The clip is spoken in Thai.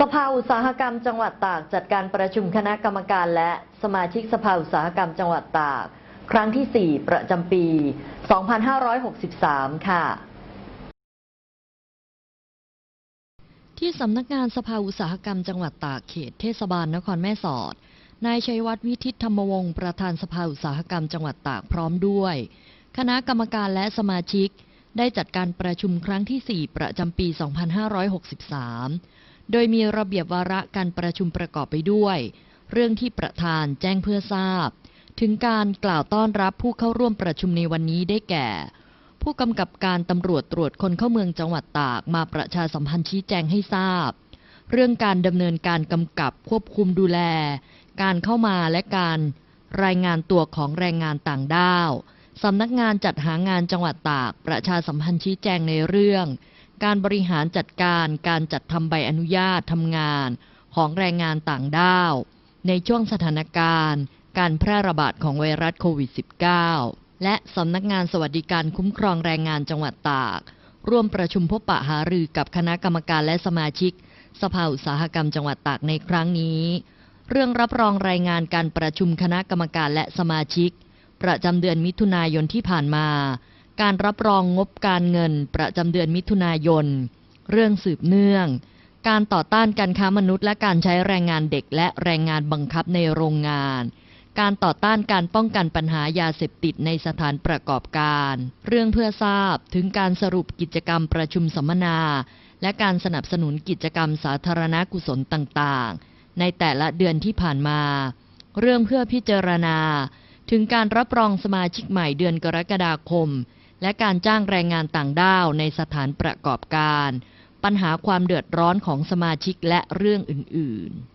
สภาอุตสาหกรรมจังหวัดตากจัดการประชุมคณะกรรมการและสมาชิกสภาอุตสาหกรรมจังหวัดตาก ครั้งที่ 4 ประจำปี 2563 ค่ะ ที่สำนักงานสภาอุตสาหกรรมจังหวัดตากเขตเทศบาลนครแม่สอด นายชัยวัฒน์วิทิตธรรมวงศ์ประธานสภาอุตสาหกรรมจังหวัดตากพร้อมด้วย คณะกรรมการและสมาชิก ได้จัดการประชุมครั้งที่ 4 ประจำปี 2563 โดยมีระเบียบวาระการประชุมประกอบไปด้วย เรื่องที่ประธานแจ้งเพื่อทราบ ถึงการกล่าวต้อนรับผู้เข้าร่วมประชุมในวันนี้ได้แก่ ผู้กำกับการตำรวจตรวจคนเข้าเมืองจังหวัดตากมาประชาสัมพันธ์ชี้แจงให้ทราบ เรื่องการดำเนินการกำกับควบคุมดูแล การเข้ามาและการรายงานตัวของแรงงานต่างด้าวสำนักงานจัดหางานจังหวัดตากประชาสัมพันธ์ชี้แจงในเรื่อง การบริหารจัดการการจัดทำใบอนุญาตทำงานของแรงงานต่างด้าว ในช่วงสถานการณ์ การแพร่ระบาดของไวรัสโควิด -19 และสำนักงานสวัสดิการคุ้มครองแรงงานจังหวัดตาก ร่วมประชุมพบปะหารือกับคณะกรรมการและสมาชิก สภาอุตสาหกรรมจังหวัดตากในครั้งนี้ เรื่องรับรองรายงานการประชุมคณะกรรมการและสมาชิก ประจำเดือนมิถุนายนที่ผ่านมา การรับรองงบการเงินประจำเดือนมิถุนายน เรื่องสืบเนื่อง การต่อต้านการค้ามนุษย์และการใช้แรงงานเด็กและแรงงานบังคับในโรงงาน การต่อต้านการป้องกันปัญหายาเสพติดในสถานประกอบการ เรื่องเพื่อทราบถึงการสรุปกิจกรรมประชุมสัมมนา และการสนับสนุนกิจกรรมสาธารณกุศลต่างๆ ในแต่ละเดือนที่ผ่านมา เรื่องเพื่อพิจารณา ถึงการรับรองสมาชิกใหม่เดือนกรกฎาคม และการจ้างแรงงานต่างด้าวในสถานประกอบการ ปัญหาความเดือดร้อนของสมาชิกและเรื่องอื่น ๆ